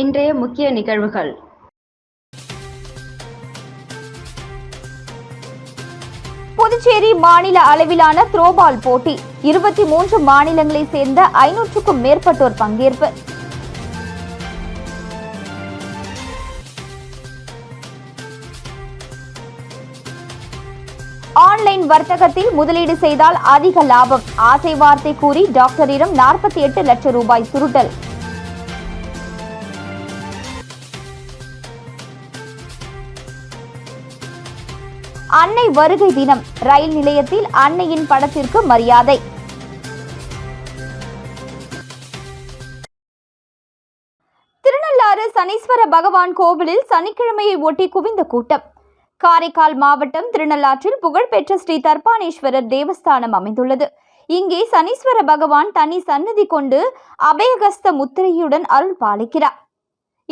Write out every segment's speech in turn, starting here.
இன்றைய முக்கிய நிகழ்வுகள். புதுச்சேரி மாநில அளவிலான த்ரோபால் போட்டி. இருபத்தி மூன்று மாநிலங்களைச் சேர்ந்த ஐநூற்றுக்கும் மேற்பட்டோர் பங்கேற்பு. ஆன்லைன் வர்த்தகத்தில் முதலீடு செய்தால் அதிக லாபம். ஆசை வார்த்தை கூறி டாக்டரிடம் நாற்பத்தி எட்டு லட்சம் ரூபாய் சுருட்டல். அன்னை வருகை தினம். ரயில் நிலையத்தில் அன்னையின் படத்திற்கு மரியாதை. திருநள்ளாறு சனீஸ்வர பகவான் கோவிலில் சனிக்கிழமையை ஒட்டி குவிந்த கூட்டம். காரைக்கால் மாவட்டம் திருநள்ளாற்றில் புகழ்பெற்ற ஸ்ரீ தர்பானேஸ்வரர் தேவஸ்தானம் அமைந்துள்ளது. இங்கே சனீஸ்வர பகவான் தனி சன்னதி கொண்டு அபயகஸ்த முத்திரையுடன் அருள் பாலிக்கிறார்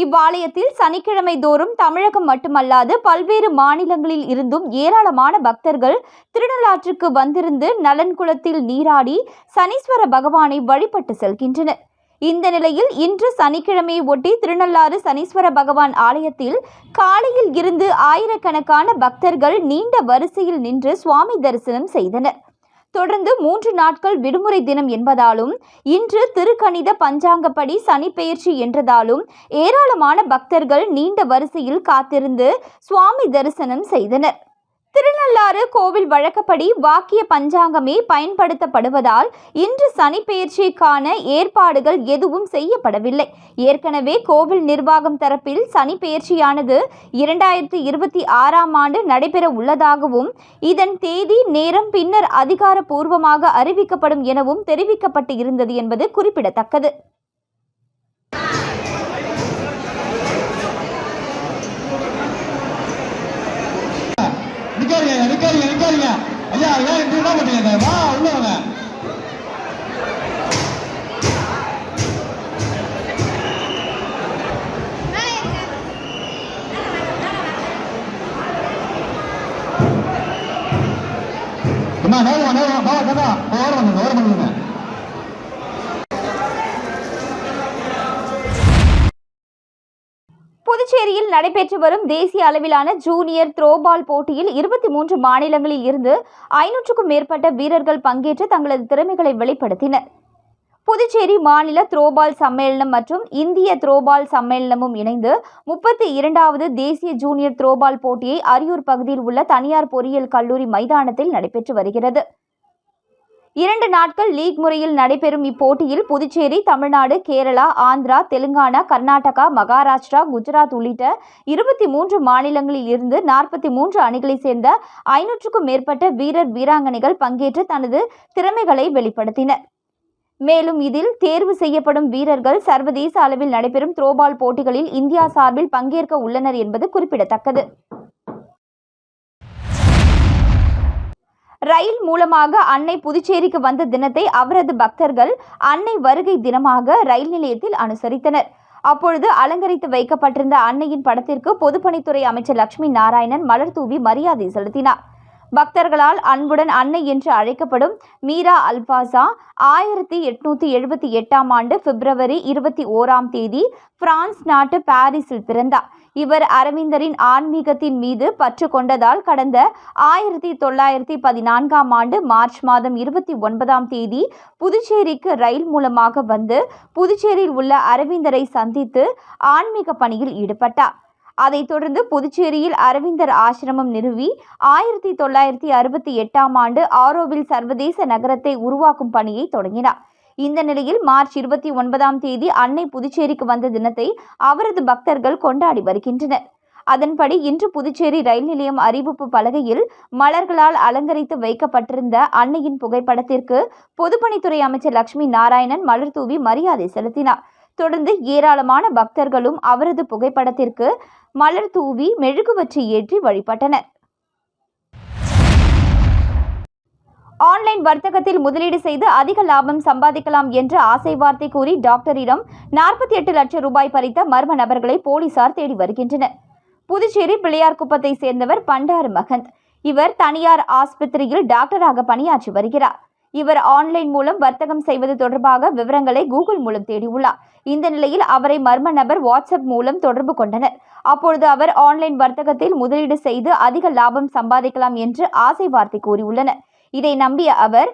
இவ்வாலயத்தில் சனிக்கிழமை தோறும் தமிழகம் மட்டுமல்லாது பல்வேறு மாநிலங்களில் இருந்தும் ஏராளமான பக்தர்கள் திருநள்ளாற்றுக்கு வந்திருந்து நலன்குளத்தில் நீராடி சனீஸ்வர பகவானை வழிபட்டு செல்கின்றனர். இந்த நிலையில் இன்று சனிக்கிழமையை ஒட்டி திருநள்ளாறு சனீஸ்வர பகவான் ஆலயத்தில் காலையில் இருந்து ஆயிரக்கணக்கான பக்தர்கள் நீண்ட வரிசையில் நின்று சுவாமி தரிசனம் செய்தனர். தொடர்ந்து மூன்று நாட்கள் விடுமுறை தினம் என்பதாலும் இன்று திருக்கணித பஞ்சாங்கப்படி சனிப்பெயர்ச்சி என்றதாலும் ஏராளமான பக்தர்கள் நீண்ட வரிசையில் காத்திருந்து சுவாமி தரிசனம் செய்தனர். திருநள்ளாறு கோவில் வழக்கப்படி வாக்கிய பஞ்சாங்கமே பயன்படுத்தப்படுவதால் இன்று சனிப்பெயர்ச்சிக்கான ஏற்பாடுகள் எதுவும் செய்யப்படவில்லை. ஏற்கனவே கோவில் நிர்வாகம் தரப்பில் சனிப்பெயர்ச்சியானது இரண்டாயிரத்தி இருபத்தி ஆறாம் ஆண்டு நடைபெற உள்ளதாகவும் இதன் தேதி நேரம் பின்னர் அதிகாரப்பூர்வமாக அறிவிக்கப்படும் எனவும் தெரிவிக்கப்பட்டு இருந்தது என்பது குறிப்பிடத்தக்கது. ஐயா ஐயா இப்படி என்ன பண்றீங்க வா உள்ள வாங்க அம்மா நேரம் நேரம் வா கதா ஓரம் பண்ணுங்க ஓரம் பண்ணுங்க நடைபெற்று வரும் தேசிய அளவிலான ஜூனியர் த்ரோபால் போட்டியில் இருபத்தி மூன்று மாநிலங்களில் இருந்து ஐநூற்றுக்கும் மேற்பட்ட வீரர்கள் பங்கேற்று தங்களது திறமைகளை வெளிப்படுத்தினர். புதுச்சேரி மாநில த்ரோபால் சம்மேளனம் மற்றும் இந்திய த்ரோபால் சம்மேளனமும் இணைந்து முப்பத்தி இரண்டாவது தேசிய ஜூனியர் த்ரோபால் போட்டியை அரியூர் பகுதியில் உள்ள தனியார் பொறியியல் கல்லூரி மைதானத்தில் நடைபெற்று வருகிறது. இரண்டு நாட்கள் லீக் முறையில் நடைபெறும் இப்போட்டியில் புதுச்சேரி தமிழ்நாடு கேரளா ஆந்திரா தெலுங்கானா கர்நாடகா மகாராஷ்டிரா குஜராத் உள்ளிட்ட இருபத்தி மூன்று மாநிலங்களில் இருந்து நாற்பத்தி மூன்று அணிகளைச் சேர்ந்த ஐநூற்றுக்கும் மேற்பட்ட வீரர் வீராங்கனைகள் பங்கேற்று தனது திறமைகளை வெளிப்படுத்தினர். மேலும் இதில் தேர்வு செய்யப்படும் வீரர்கள் சர்வதேச அளவில் நடைபெறும் த்ரோபால் போட்டிகளில் இந்தியா சார்பில் பங்கேற்க உள்ளனர் என்பது குறிப்பிடத்தக்கது. ரயில் மூலமாக அன்னை புதுச்சேரிக்கு வந்த தினத்தை அவரது பக்தர்கள் அன்னை வருகை தினமாக ரயில் நிலையத்தில் அனுசரித்தனர். அப்பொழுது அலங்கரித்து வைக்கப்பட்டிருந்த அன்னையின் படத்திற்கு பொதுப்பணித்துறை அமைச்சர் லட்சுமி நாராயணன் மலர் தூவி மரியாதை செலுத்தினார். பக்தர்களால் அன்புடன் அன்னை என்று அழைக்கப்படும் மீரா அல்பாசா ஆயிரத்தி எட்நூத்தி எழுபத்தி எட்டாம் ஆண்டு பிப்ரவரி இருபத்தி ஓராம் தேதி பிரான்ஸ் நாட்டு பாரிஸில் பிறந்தார். இவர் அரவிந்தரின் ஆன்மீகத்தின் மீது பற்று கொண்டதால் கடந்த ஆயிரத்தி தொள்ளாயிரத்தி பதினான்காம் ஆண்டு மார்ச் மாதம் இருபத்தி ஒன்பதாம் தேதி புதுச்சேரிக்கு ரயில் மூலமாக வந்து புதுச்சேரியில் உள்ள அரவிந்தரை சந்தித்து ஆன்மீக பணியில் ஈடுபட்டார். அதைத் தொடர்ந்து புதுச்சேரியில் அரவிந்தர் ஆசிரமம் நிறுவி ஆயிரத்தி தொள்ளாயிரத்தி அறுபத்தி எட்டாம் ஆண்டு ஆரோவில் சர்வதேச நகரத்தை உருவாக்கும் பணியை தொடங்கினார். இந்த நிலையில் மார்ச் இருபத்தி ஒன்பதாம் தேதி அன்னை புதுச்சேரிக்கு வந்த தினத்தை அவரது பக்தர்கள் கொண்டாடி வருகின்றனர். அதன்படி இன்று புதுச்சேரி ரயில் நிலையம் அறிவிப்பு பலகையில் மலர்களால் அலங்கரித்து வைக்கப்பட்டிருந்த அன்னையின் புகைப்படத்திற்கு பொதுப்பணித்துறை அமைச்சர் லட்சுமி நாராயணன் மலர் தூவி மரியாதை செலுத்தினார். தொடர்ந்து ஏராளமான பக்தர்களும் அவரது புகைப்படத்திற்கு மலர் தூவி மெழுகுவற்றி ஏற்றி வழிபட்டனர். ஆன்லைன் வர்த்தகத்தில் முதலீடு செய்து அதிக லாபம் சம்பாதிக்கலாம் என்ற ஆசை வார்த்தை கூறி டாக்டரிடம் நாற்பத்தி எட்டு லட்சம் ரூபாய் பறித்த மர்ம நபர்களை போலீசார் தேடி வருகின்றனர். புதுச்சேரி பிள்ளையார்குப்பத்தை சேர்ந்தவர் பண்டார் மகந்த். இவர் தனியார் ஆஸ்பத்திரியில் டாக்டராக பணியாற்றி வருகிறார். இவர் ஆன்லைன் மூலம் வர்த்தகம் செய்வது தொடர்பாக விவரங்களை கூகுள் மூலம் தேடியுள்ளார். இந்த நிலையில் அவரை மர்ம நபர் வாட்ஸ்அப் மூலம் தொடர்பு கொண்டனர். அப்பொழுது அவர் ஆன்லைன் வர்த்தகத்தில் முதலீடு செய்து அதிக லாபம் சம்பாதிக்கலாம் என்று ஆசை வார்த்தை கூறியுள்ளனர். இதை நம்பிய அவர்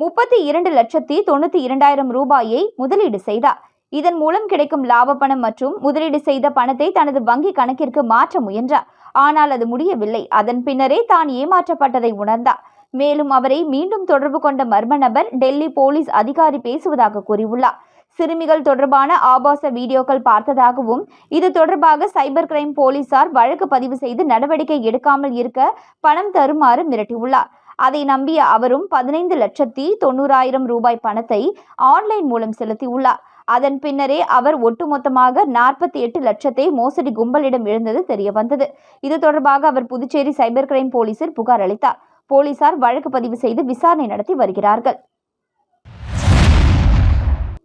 முப்பத்தி இரண்டு லட்சத்தி தொண்ணூற்றி இரண்டாயிரம் ரூபாயை முதலீடு செய்தார். இதன் மூலம் கிடைக்கும் லாப பணம் மற்றும் முதலீடு செய்த பணத்தை தனது வங்கி கணக்கிற்கு மாற்ற முயன்றார். ஆனால் அது முடியவில்லை. அதன் பின்னரே தான் ஏமாற்றப்பட்டதை உணர்ந்தார். மேலும் அவரை மீண்டும் தொடர்பு கொண்ட மர்ம நபர் டெல்லி போலீஸ் அதிகாரி பேசுவதாக கூறியுள்ளார். சிறுமிகள் தொடர்பான ஆபாச வீடியோக்கள் பார்த்ததாகவும் இது தொடர்பாக சைபர் கிரைம் போலீசார் வழக்கு பதிவு செய்து நடவடிக்கை எடுக்காமல் இருக்க பணம் தருமாறு மிரட்டியுள்ளார். அதை நம்பிய அவரும் பதினைந்து லட்சத்தி தொண்ணூறாயிரம் ரூபாய் பணத்தை ஆன்லைன் மூலம் செலுத்தியுள்ளார். அதன் பின்னரே அவர் ஒட்டுமொத்தமாக நாற்பத்தி எட்டு லட்சத்தை மோசடி கும்பலிடம் இழந்தது தெரியவந்தது. இது தொடர்பாக அவர் புதுச்சேரி சைபர் கிரைம் போலீசில் புகார் அளித்தார். போலீசார் வழக்கு பதிவு செய்து விசாரணை நடத்தி வருகிறார்கள்.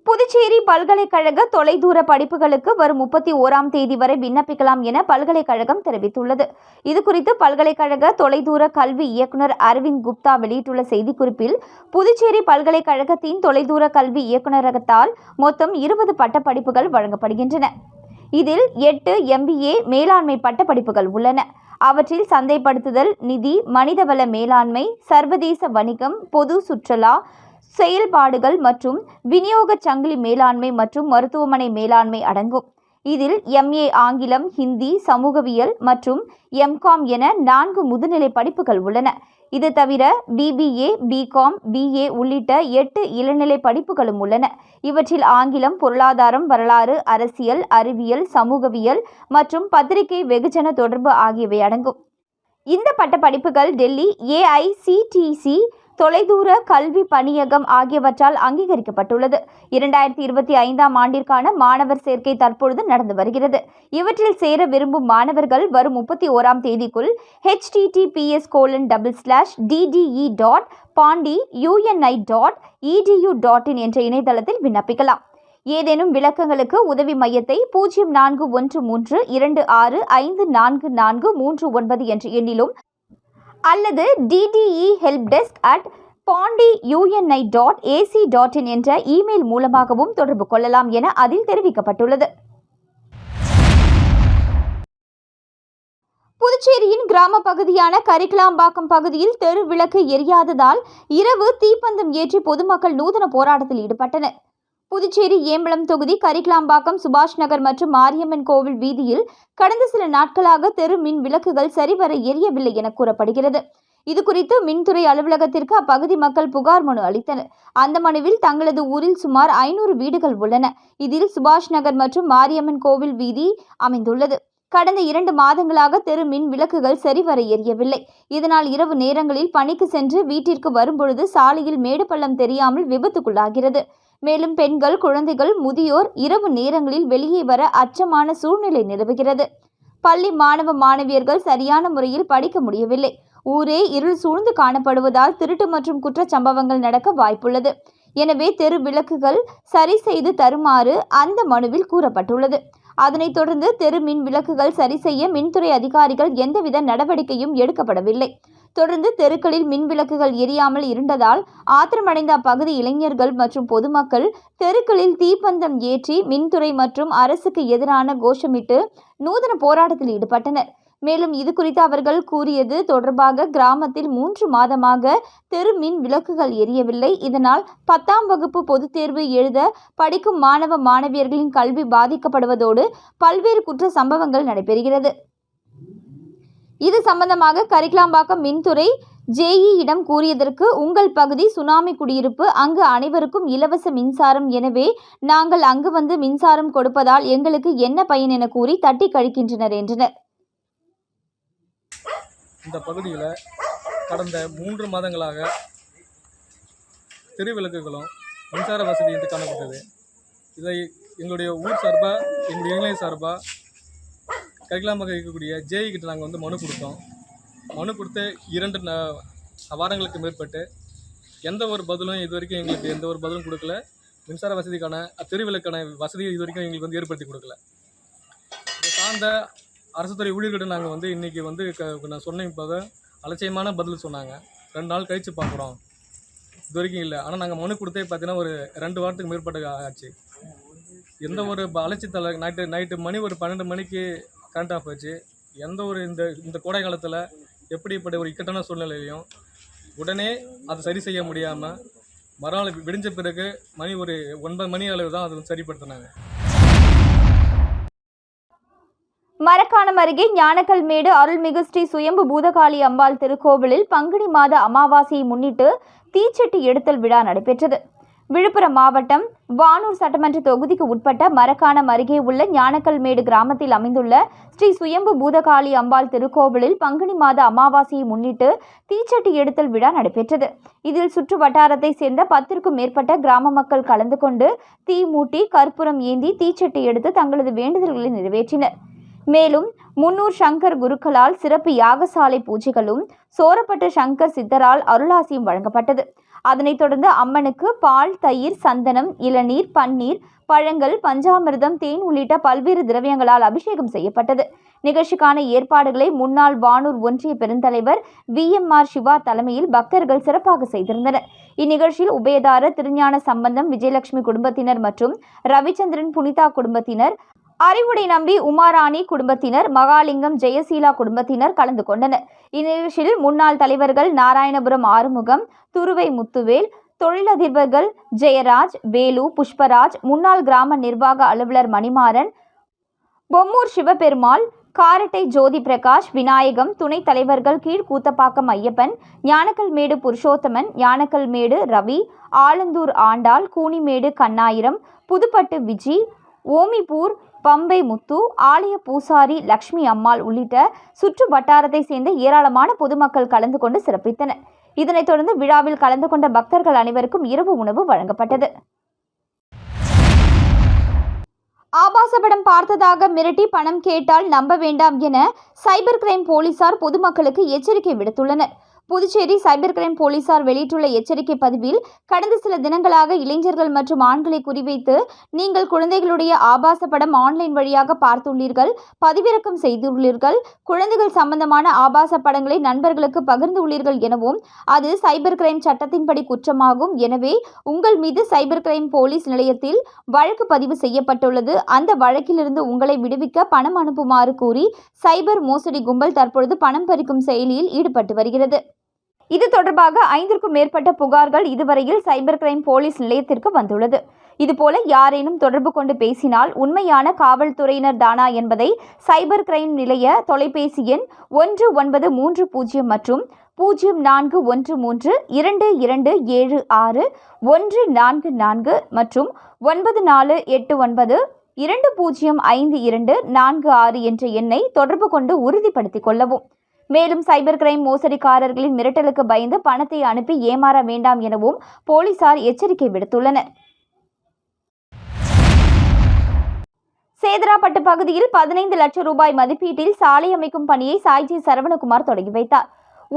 புதுச்சேரி பல்கலைக்கழக தொலைதூர படிப்புகளுக்கு வரும் முப்பத்தி ஓராம் தேதி வரை விண்ணப்பிக்கலாம் என பல்கலைக்கழகம் தெரிவித்துள்ளது. இதுகுறித்து பல்கலைக்கழக தொலைதூர கல்வி இயக்குனர் அரவிந்த் குப்தா வெளியிட்டுள்ள செய்திக்குறிப்பில் புதுச்சேரி பல்கலைக்கழகத்தின் தொலைதூர கல்வி இயக்குநரகத்தால் மொத்தம் இருபது பட்டப்படிப்புகள் வழங்கப்படுகின்றன. இதில் எட்டு எம்பிஏ மேலாண்மை பட்டப்படிப்புகள் உள்ளன. அவற்றில் சந்தைப்படுத்துதல் நிதி மனிதவள மேலாண்மை சர்வதேச வணிகம் பொது சுற்றுலா செயல்பாடுகள் மற்றும் விநியோக சங்கிலி மேலாண்மை மற்றும் மருத்துவமனை மேலாண்மை அடங்கும். இதில் எம்ஏ ஆங்கிலம் ஹிந்தி சமூகவியல் மற்றும் எம்காம் என நான்கு முதுநிலை படிப்புகள் உள்ளன. இது தவிர பிபிஏ பிகாம் பிஏ உள்ளிட்ட எட்டு இளநிலை படிப்புகளும் உள்ளன. இவற்றில் ஆங்கிலம் பொருளாதாரம் வரலாறு அரசியல் அறிவியல் சமூகவியல் மற்றும் பத்திரிகை வெகுஜன தொடர்பு ஆகியவை அடங்கும். இந்த பட்டப்படிப்புகள் டெல்லி ஏஐசிடிசி தொலைதூர கல்வி பணியகம் ஆகியவற்றால் அங்கீகரிக்கப்பட்டுள்ளது. இரண்டாயிரத்தி இருபத்தி ஐந்தாம் ஆண்டிற்கான மாணவர் சேர்க்கை தற்பொழுது நடந்து வருகிறது. இவற்றில் சேர விரும்பும் மாணவர்கள் வரும் முப்பத்தி ஓராம் தேதிக்குள் HTTPS colon double slash DDE dot Pondi UNI dot EDU dot in என்ற இணையதளத்தில் விண்ணப்பிக்கலாம். ஏதேனும் விளக்கங்களுக்கு உதவி மையத்தை பூஜ்ஜியம் நான்கு ஒன்று மூன்று இரண்டு ஆறு ஐந்து நான்கு நான்கு மூன்று ஒன்பது என்ற எண்ணிலும் அல்லது DDE help desk at Pondi UNI dot AC dot in என்ற இமெயில் மூலமாகவும் தொடர்பு கொள்ளலாம் என அதில் தெரிவிக்கப்பட்டுள்ளது. புதுச்சேரியின் கிராம பகுதியான கரிக்கலாம்பாக்கம் பகுதியில் தெரு விளக்கு எரியாததால் இரவு தீப்பந்தம் ஏற்றி பொதுமக்கள் நூதன போராட்டத்தில் ஈடுபட்டனர். புதுச்சேரி ஏம்பலம் தொகுதி கரிக்கலாம்பாக்கம் சுபாஷ் நகர் மற்றும் மாரியம்மன் கோவில் வீதியில் கடந்த சில நாட்களாக தெரு மின் விளக்குகள் சரிவர எரியவில்லை என கூறப்படுகிறது. இதுகுறித்து மின்துறை அலுவலகத்திற்கு அப்பகுதி மக்கள் புகார் மனு அளித்தனர். அந்த மனுவில் தங்களது ஊரில் சுமார் ஐநூறு வீடுகள் உள்ளன. இதில் சுபாஷ் நகர் மற்றும் மாரியம்மன் கோவில் வீதி அமைந்துள்ளது. கடந்த இரண்டு மாதங்களாக தெரு மின் விளக்குகள் சரிவர எரியவில்லை. இதனால் இரவு நேரங்களில் பணிக்கு சென்று வீட்டிற்கு வரும்பொழுது சாலையில் மேடு பள்ளம் தெரியாமல் விபத்துக்குள்ளாகிறது. மேலும் பெண்கள் குழந்தைகள் முதியோர் இரவு நேரங்களில் வெளியே வர அச்சமான சூழ்நிலை நிலவுகிறது. பள்ளி மாணவ மாணவியர்கள் சரியான முறையில் படிக்க முடியவில்லை. ஊரே இருள் சூழ்ந்து காணப்படுவதால் திருட்டு மற்றும் குற்றச் சம்பவங்கள் நடக்க வாய்ப்புள்ளது. எனவே தெரு விளக்குகள் சரி செய்து தருமாறு அந்த மனுவில் கூறப்பட்டுள்ளது. அதனைத் தொடர்ந்து தெரு மின் விளக்குகள் சரி செய்ய மின்துறை அதிகாரிகள் எந்தவித நடவடிக்கையும் எடுக்கப்படவில்லை. தொடர்ந்து தெருக்களில் மின் விளக்குகள் எரியாமல் இருந்ததால் ஆத்திரமடைந்த அப்பகுதி இளைஞர்கள் மற்றும் பொதுமக்கள் தெருக்களில் தீப்பந்தம் ஏற்றி மின்துறை மற்றும் அரசுக்கு எதிரான கோஷமிட்டு நூதன போராட்டத்தில் ஈடுபட்டனர். மேலும் இது குறித்து அவர்கள் கூறியது தொடர்பாக கிராமத்தில் மூன்று மாதமாக தெரு மின் விளக்குகள் எரியவில்லை. இதனால் பத்தாம் வகுப்பு பொதுத் தேர்வு எழுத படிக்கும் மாணவ மாணவியர்களின் கல்வி பாதிக்கப்படுவதோடு பல்வேறு குற்ற சம்பவங்கள் நடைபெறுகிறது. இது சம்பந்தமாக கரிக்கலாம்பாக்கம் மின்துறை ஜேஇயிடம் கூறியதற்கு உங்கள் பகுதி சுனாமி குடியிருப்பு அங்கு அனைவருக்கும் இலவச மின்சாரம். எனவே நாங்கள் அங்கு வந்து மின்சாரம் கொடுப்பதால் எங்களுக்கு என்ன பயன் என கூறி தட்டி கழிக்கின்றனர் என்றனர். இந்த பகுதியில் கடந்த மூன்று மாதங்களாக தெருவிளக்குகளும் மின்சார வசதி என்று காணப்பட்டது. இதை எங்களுடைய ஊர் சார்பாக எங்களுடைய இளைஞர் சார்பாக கரிகலாமாக இருக்கக்கூடிய ஜேஇ கிட்ட நாங்கள் வந்து மனு கொடுத்தோம். மனு கொடுத்து இரண்டு ந- வாரங்களுக்கு மேற்பட்டு எந்த ஒரு பதிலும் இது வரைக்கும் எங்களுக்கு எந்த ஒரு பதிலும் கொடுக்கல. மின்சார வசதிக்கான தெருவிளக்கான வசதி இது வரைக்கும் எங்களுக்கு வந்து ஏற்படுத்தி கொடுக்கல. இதை சார்ந்த அரசு துறை ஊழியர்கிட்ட நாங்கள் வந்து இன்றைக்கி வந்து க நான் சொன்ன இப்போ அலட்சியமான பதில் சொன்னாங்க. ரெண்டு நாள் கழித்து பார்க்குறோம் இது வரைக்கும் இல்லை. ஆனால் நாங்கள் மனு கொடுத்தே பார்த்தீங்கன்னா ஒரு ரெண்டு வாரத்துக்கு மேற்பட்ட ஆச்சு. எந்த ஒரு ப- நைட்டு நைட்டு மணி ஒரு பன்னெண்டு மணிக்கு கரண்ட் ஆஃப் ஆச்சு. எந்த ஒரு இந்த இந்த கோடை காலத்தில் எப்படிப்பட்ட ஒரு இக்கட்டான சூழ்நிலையிலையும் உடனே அதை சரி செய்ய முடியாமல் மறுநாள் விடிஞ்ச பிறகு மணி ஒரு ஒன்பது மணி அளவு தான் அதை சரிப்படுத்தினாங்க. மரக்காணம் அருகே ஞானக்கல்மேடு அருள்மிகு ஸ்ரீ சுயம்பு பூதகாளி அம்பாள் திருக்கோவிலில் பங்குனி மாத அமாவாசையை முன்னிட்டு தீச்சட்டி எடுத்தல் விழா நடைபெற்றது. விழுப்புரம் மாவட்டம் வானூர் சட்டமன்ற தொகுதிக்கு உட்பட்ட மரக்காணம் அருகே உள்ள ஞானக்கல்மேடு கிராமத்தில் அமைந்துள்ள ஸ்ரீ சுயம்பு பூதகாளி அம்பாள் திருக்கோவிலில் பங்குனி மாத அமாவாசையை முன்னிட்டு தீச்சட்டி எடுத்தல் விழா நடைபெற்றது. இதில் சுற்று வட்டாரத்தை சேர்ந்த பத்திற்கும் மேற்பட்ட கிராம மக்கள் கலந்து கொண்டு தீ மூட்டி கற்பூரம் ஏந்தி தீச்சட்டி எடுத்து தங்களது வேண்டுதல்களை நிறைவேற்றினர். மேலும் முன்னூர் சங்கர் குருக்களால் சிறப்பு யாகசாலை பூஜைகளும் சோரப்பட்ட சங்கர் சித்தரால் அருளாசியும் வழங்கப்பட்டது. அதனைத் தொடர்ந்து அம்மனுக்கு பால் தயிர் சந்தனம் இளநீர் பன்னீர் பழங்கள் பஞ்சாமிர்தம் தேன் உள்ளிட்ட பல்வேறு திரவியங்களால் அபிஷேகம் செய்யப்பட்டது. நிகழ்ச்சிக்கான ஏற்பாடுகளை முன்னாள் வானூர் ஒன்றிய பெருந்தலைவர் வி. எம். ஆர். சிவா தலைமையில் பக்தர்கள் சிறப்பாக செய்திருந்தனர். இந்நிகழ்ச்சியில் உபயதார திருஞான சம்பந்தம் விஜயலட்சுமி குடும்பத்தினர் மற்றும் ரவிச்சந்திரன் புனிதா குடும்பத்தினர் அறிவுடை நம்பி உமாராணி குடும்பத்தினர் மகாலிங்கம் ஜெயசீலா குடும்பத்தினர் கலந்து கொண்டனர். இந்நிகழ்ச்சியில் முன்னாள் தலைவர்கள் நாராயணபுரம் ஆறுமுகம் துருவை முத்துவேல் தொழிலதிபர்கள் ஜெயராஜ் வேலு புஷ்பராஜ் முன்னாள் கிராம நிர்வாக அலுவலர் மணிமாறன் பொம்மூர் சிவபெருமாள் காரட்டை ஜோதி பிரகாஷ் விநாயகம் துணைத் தலைவர்கள் கீழ் கூத்தப்பாக்கம் ஐயப்பன் ஞானக்கல்மேடு புருஷோத்தமன் ஞானக்கல்மேடு ரவி ஆலந்தூர் ஆண்டாள் கூனிமேடு கண்ணாயிரம் புதுப்பட்டு விஜி ஓமிபூர் பம்பை முத்து ஆலய பூசாரி லக்ஷ்மி அம்மாள் உள்ளிட்ட சுற்று வட்டாரத்தை சேர்ந்த ஏராளமான பொதுமக்கள் கலந்து கொண்டு சிறப்பித்தனர். இதனைத் தொடர்ந்து விழாவில் கலந்து கொண்ட பக்தர்கள் அனைவருக்கும் இரவு உணவு வழங்கப்பட்டது. ஆபாச படம் பார்த்ததாக மிரட்டி பணம் கேட்டால் நம்ப வேண்டாம் என சைபர் கிரைம் போலீசார் பொதுமக்களுக்கு எச்சரிக்கை விடுத்துள்ளனர். புதுச்சேரி சைபர் கிரைம் போலீசார் வெளியிட்டுள்ள எச்சரிக்கை பதிவில் கடந்த சில தினங்களாக இளைஞர்கள் மற்றும் ஆண்களை குறிவைத்து நீங்கள் குழந்தைகளுடைய ஆபாச படம் ஆன்லைன் வழியாக பார்த்துள்ளீர்கள் பதிவிறக்கம் செய்துள்ளீர்கள் குழந்தைகள் சம்பந்தமான ஆபாச படங்களை நண்பர்களுக்கு பகிர்ந்துள்ளீர்கள் எனவும் அது சைபர் கிரைம் சட்டத்தின்படி குற்றமாகும். எனவே உங்கள் மீது சைபர் கிரைம் போலீஸ் நிலையத்தில் வழக்கு பதிவு செய்யப்பட்டுள்ளது. அந்த வழக்கிலிருந்து உங்களை விடுவிக்க பணம் அனுப்புமாறு கூறி சைபர் மோசடி கும்பல் தற்பொழுது பணம் பறிக்கும் செயலியில் ஈடுபட்டு வருகிறது. இது தொடர்பாக ஐந்திற்கும் மேற்பட்ட புகார்கள் இதுவரையில் சைபர் கிரைம் போலீஸ் நிலையத்திற்கு வந்துள்ளது. இதுபோல யாரேனும் தொடர்பு கொண்டு பேசினால் உண்மையான காவல்துறையினர் தானா என்பதை சைபர் கிரைம் நிலைய தொலைபேசி எண் ஒன்று ஒன்பது மூன்று பூஜ்ஜியம் மற்றும் பூஜ்ஜியம் நான்கு ஒன்று மூன்று இரண்டு இரண்டு ஏழு ஆறு ஒன்று நான்கு நான்கு மற்றும் ஒன்பது நாலு எட்டு ஒன்பது இரண்டு பூஜ்ஜியம் ஐந்து இரண்டு நான்கு ஆறு என்ற எண்ணை தொடர்பு கொண்டு உறுதிப்படுத்திக் கொள்ளவும். மேலும் சைபர் கிரைம் மோசடிக்காரர்களின் மிரட்டலுக்கு பயந்து பணத்தை அனுப்பி ஏமாற வேண்டாம் எனவும் போலீசார் எச்சரிக்கை விடுத்துள்ளனர். சேதராப்பட்டு பகுதியில் பதினைந்து லட்சம் ரூபாய் மதிப்பீட்டில் சாலை அமைக்கும் பணியை சாய்ஜி சரவணகுமார் தொடங்கி வைத்தார்.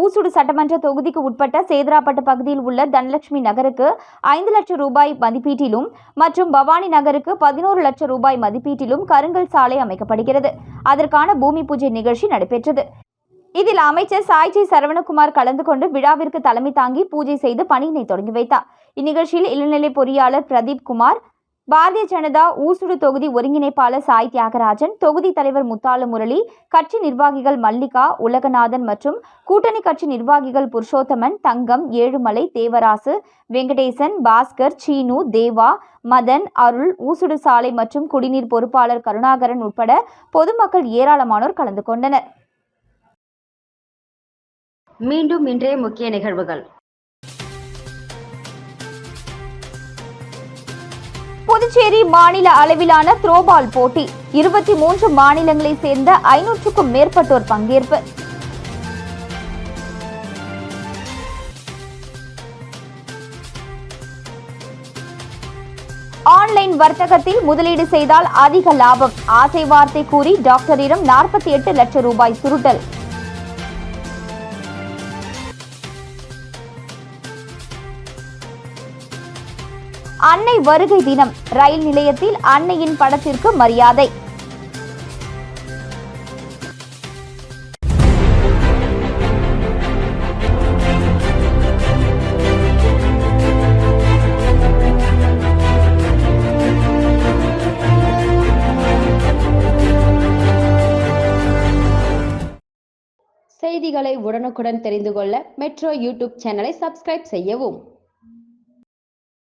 ஊசுடு சட்டமன்ற தொகுதிக்கு உட்பட்ட சேதராப்பட்டு பகுதியில் உள்ள தனலட்சுமி நகருக்கு ஐந்து லட்சம் ரூபாய் மதிப்பீட்டிலும் மற்றும் பவானி நகருக்கு பதினோரு லட்சம் ரூபாய் மதிப்பீட்டிலும் கருங்கல் சாலை அமைக்கப்படுகிறது. அதற்கான பூமி பூஜை நிகழ்ச்சி நடைபெற்றது. இதில் அமைச்சர் சாய்ஜி சரவணகுமார் கலந்து கொண்டு விழாவிற்கு தலைமை தாங்கி பூஜை செய்து பணியினை தொடங்கி வைத்தார். இந்நிகழ்ச்சியில் இளநிலை பொறியாளர் பிரதீப் குமார் பாரதிய ஜனதா ஊசுடு தொகுதி ஒருங்கிணைப்பாளர் சாய் தியாகராஜன் தொகுதி தலைவர் முத்தாலு முரளி கட்சி நிர்வாகிகள் மல்லிகா உலகநாதன் மற்றும் கூட்டணி கட்சி நிர்வாகிகள் புருஷோத்தமன் தங்கம் ஏழுமலை தேவராசு வெங்கடேசன் பாஸ்கர் சீனு தேவா மதன் அருள் ஊசுடு சாலை மற்றும் குடிநீர் பொறுப்பாளர் கருணாகரன் உட்பட பொதுமக்கள் ஏராளமானோர் கலந்து கொண்டனர். மீண்டும் இன்றைய முக்கிய நிகழ்வுகள். புதுச்சேரி மாநில அளவிலான த்ரோபால் போட்டி. இருபத்தி மூன்று மாநிலங்களைச் சேர்ந்த ஐநூற்றுக்கும் மேற்பட்டோர் பங்கேற்பு. ஆன்லைன் வர்த்தகத்தில் முதலீடு செய்தால் அதிக லாபம். ஆசை வார்த்தை கூறி டாக்டரிடம் நாற்பத்தி எட்டு லட்சம் ரூபாய் சுருட்டல். அன்னை வருகை தினம். ரயில் நிலையத்தில் அன்னையின் படத்திற்கு மரியாதை. செய்திகளை உடனுக்குடன் தெரிந்து கொள்ள மெட்ரோ யூடியூப் சேனலை சப்ஸ்கிரைப் செய்யவும்.